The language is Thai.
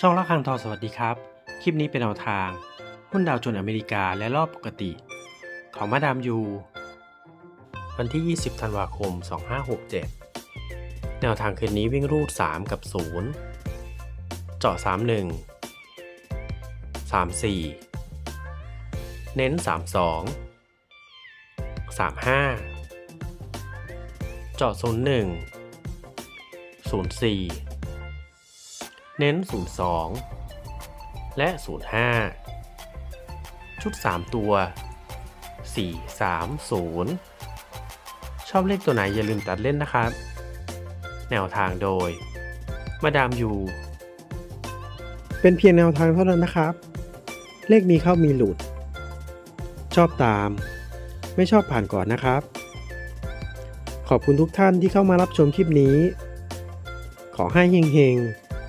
ช่องละคังทองสวัสดีครับ คลิปนี้เป็นแนวทาง หุ้นดาวจนอเมริกาและรอบปกติ ของมาดามยู วันที่ 20 ธันวาคม 2567 แนวทางคืนนี้วิ่งรูด 3 กับ 0 เจาะ 31 34 เน้น 32 35 เจาะ 01 04 เน้น 02 และ 05 ชุด 3 ตัว 430 ชอบเลขตัวไหนอย่าลืมตัดเล่นนะครับ แนวทางโดย มาดามยู เป็นเพียงแนวทางเท่านั้นนะครับ เลขมีเข้ามีหลุด ชอบตาม ไม่ชอบผ่านก่อนนะครับ ขอบคุณทุกท่านที่เข้ามารับชมคลิปนี้ ขอให้เฮงๆ